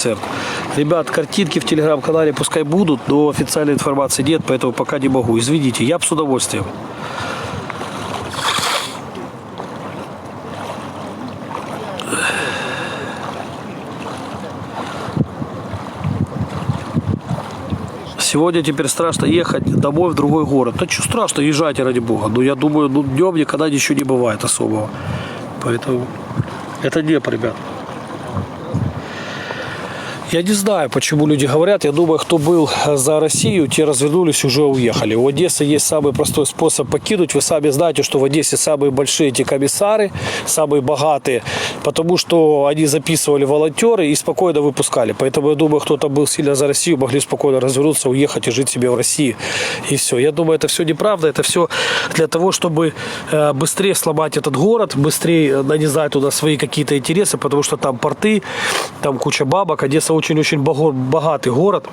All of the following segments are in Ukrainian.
концерт. Ребят, картинки в телеграм-канале пускай будут, но официальной информации нет, поэтому пока не могу. Извините, я бы с удовольствием. Сегодня теперь страшно ехать домой в другой город. Да что страшно, езжайте ради бога. Но я думаю, ну, днем никогда ничего не бывает особого. Поэтому это Днепр, ребят. Я не знаю, почему люди говорят. Я думаю, кто был за Россию, те развернулись, уже уехали. У Одессы есть самый простой способ покинуть. Вы сами знаете, что в Одессе самые большие эти комиссары, самые богатые, потому что они записывали волонтеры и спокойно выпускали. Поэтому я думаю, кто-то был сильно за Россию, могли спокойно развернуться, уехать и жить себе в России. И все. Я думаю, это все неправда. Это все для того, чтобы э, быстрее сломать этот город, быстрее нанизать туда свои какие-то интересы, потому что там порты, там куча бабок. Одесса очень-очень бого- богатый город.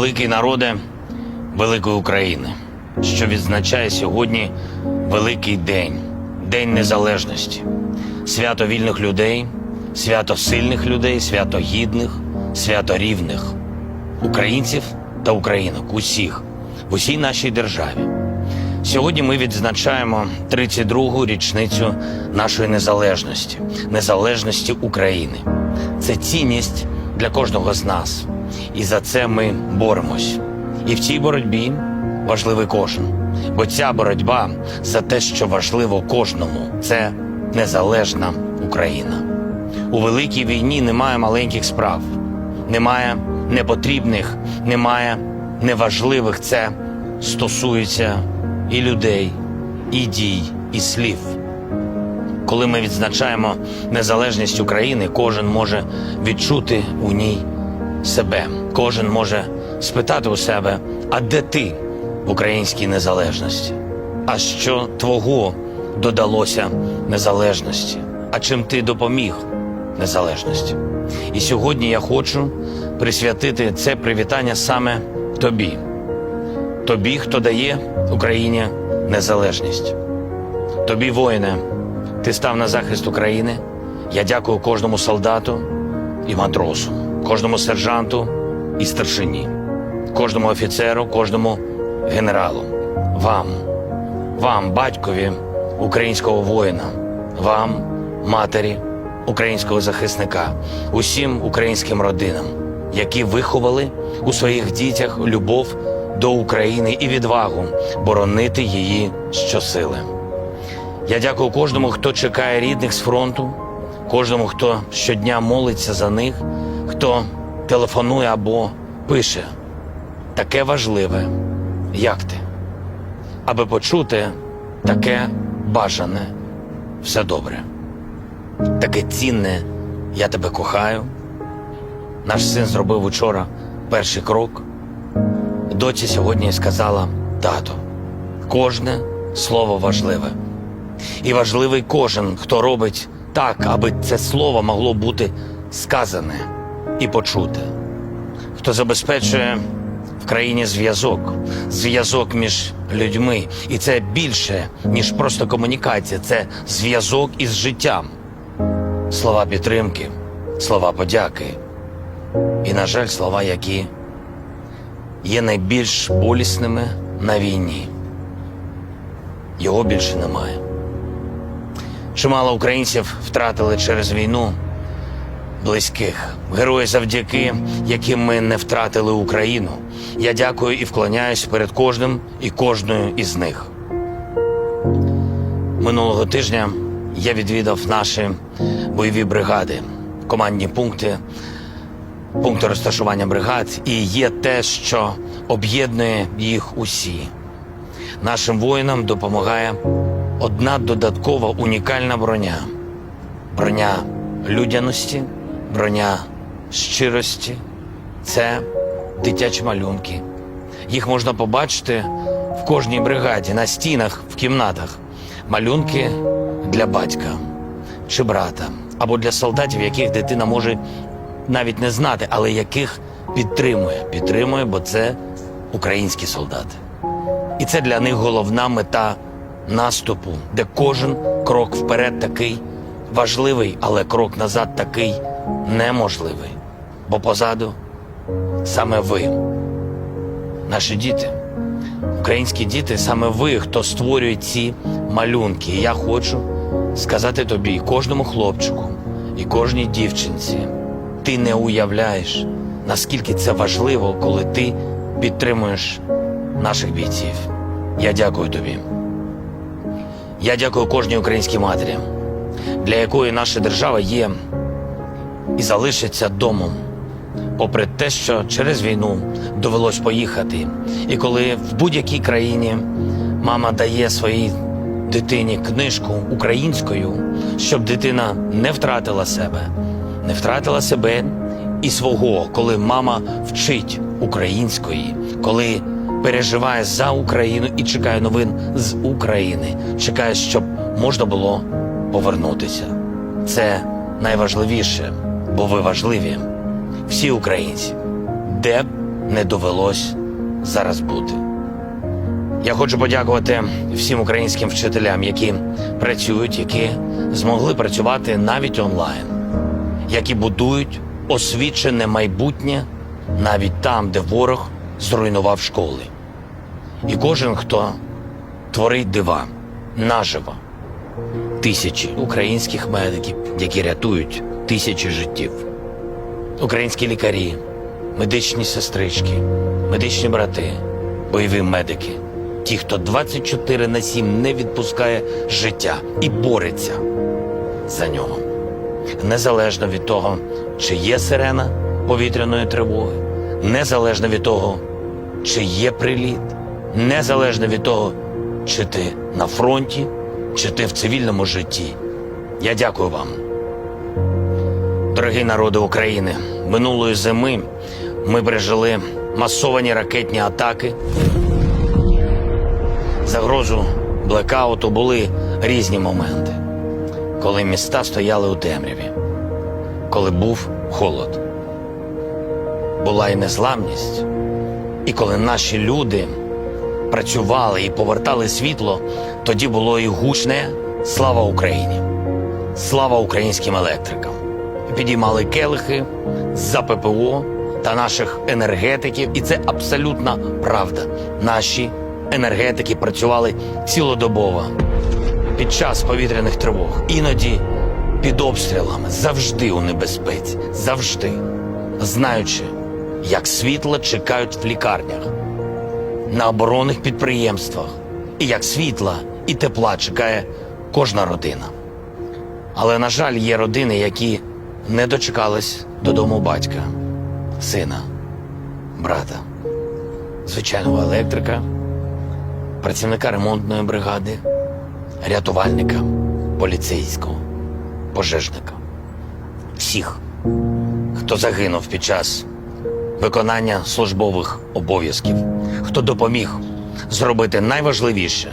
Великий народе великої України, що відзначає сьогодні великий день, День Незалежності, свято вільних людей, свято сильних людей, свято гідних, свято рівних, українців та українок, усіх, в усій нашій державі. Сьогодні ми відзначаємо 32-гу річницю нашої незалежності, незалежності України. Це цінність для кожного з нас, і за це ми боремось. І в цій боротьбі важливий кожен, бо ця боротьба за те, що важливо кожному, це незалежна Україна. У великій війні немає маленьких справ, немає непотрібних, немає неважливих. Це стосується і людей, і дій, і слів. Коли ми відзначаємо незалежність України, кожен може відчути у ній себе. Кожен може спитати у себе, а де ти в українській незалежності? А що твого додалося незалежності? А чим ти допоміг незалежності? І сьогодні я хочу присвятити це привітання саме тобі, тобі, хто дає Україні незалежність. Тобі, воїне, ти став на захист України. Я дякую кожному солдату і матросу, кожному сержанту і старшині, кожному офіцеру, кожному генералу, вам, вам, батькові українського воїна, вам, матері українського захисника, усім українським родинам, які виховали у своїх дітях любов до України і відвагу боронити її щосили. Я дякую кожному, хто чекає рідних з фронту, кожному, хто щодня молиться за них, хто телефонує або пише таке важливе, як ти, аби почути таке бажане, все добре, таке цінне, я тебе кохаю. Наш син зробив учора перший крок. Доці сьогодні сказала тато, кожне слово важливе. І важливий кожен, хто робить так, аби це слово могло бути сказане і почуте, хто забезпечує в країні зв'язок, зв'язок між людьми. І це більше, ніж просто комунікація, це зв'язок із життям. Слова підтримки, слова подяки. І, на жаль, слова, які є найбільш болісними на війні. Його більше немає. Чимало українців втратили через війну близьких, герої, завдяки яким ми не втратили Україну. Я дякую і вклоняюсь перед кожним і кожною із них. Минулого тижня я відвідав наші бойові бригади, командні пункти, пункти розташування бригад, і є те, що об'єднує їх усі. Нашим воїнам допомагає одна додаткова унікальна броня броня людяності, броня щирості. Це дитячі малюнки. Їх можна побачити в кожній бригаді, на стінах, в кімнатах. Малюнки для батька чи брата, або для солдатів, яких дитина може навіть не знати, але яких підтримує. Підтримує, бо це українські солдати. І це для них головна мета наступу, де кожен крок вперед такий важливий, але крок назад такий неможливий. Бо позаду саме ви, наші діти, українські діти, саме ви, хто створює ці малюнки. І я хочу сказати тобі, кожному хлопчику, і кожній дівчинці, ти не уявляєш, наскільки це важливо, коли ти підтримуєш наших бійців. Я дякую тобі. Я дякую кожній українській матері, для якої наша держава є і залишиться домом, попри те, що через війну довелось поїхати. І коли в будь-якій країні мама дає своїй дитині книжку українською, щоб дитина не втратила себе, не втратила себе і свого, коли мама вчить української, коли переживає за Україну і чекає новин з України, чекає, щоб можна було повернутися. Це найважливіше, бо ви важливі, всі українці, де б не довелось зараз бути. Я хочу подякувати всім українським вчителям, які працюють, які змогли працювати навіть онлайн, які будують освічене майбутнє навіть там, де ворог зруйнував школи. І кожен, хто творить дива наживо, тисячі українських медиків, які рятують тисячі життів, українські лікарі, медичні сестрички, медичні брати, бойові медики, ті, хто 24 на 7 не відпускає життя і бореться за нього. Незалежно від того, чи є сирена повітряної тривоги, незалежно від того, чи є приліт, незалежно від того, чи ти на фронті, чи ти в цивільному житті. Я дякую вам. Дорогі народи України, минулої зими ми пережили масовані ракетні атаки. Загрозу блекауту були різні моменти, коли міста стояли у темряві, коли був холод, була і незламність, і коли наші люди працювали і повертали світло, тоді було і гучне слава Україні, слава українським електрикам. Підіймали келихи за ППО та наших енергетиків, і це абсолютна правда. Наші енергетики працювали цілодобово під час повітряних тривог, іноді під обстрілами, завжди у небезпеці, завжди, знаючи, як світла чекають в лікарнях, на оборонних підприємствах, і як світла і тепла чекає кожна родина. Але, на жаль, є родини, які не дочекались додому батька, сина, брата, звичайного електрика, працівника ремонтної бригади, рятувальника, поліцейського, пожежника. Всіх, хто загинув під час виконання службових обов'язків, хто допоміг зробити найважливіше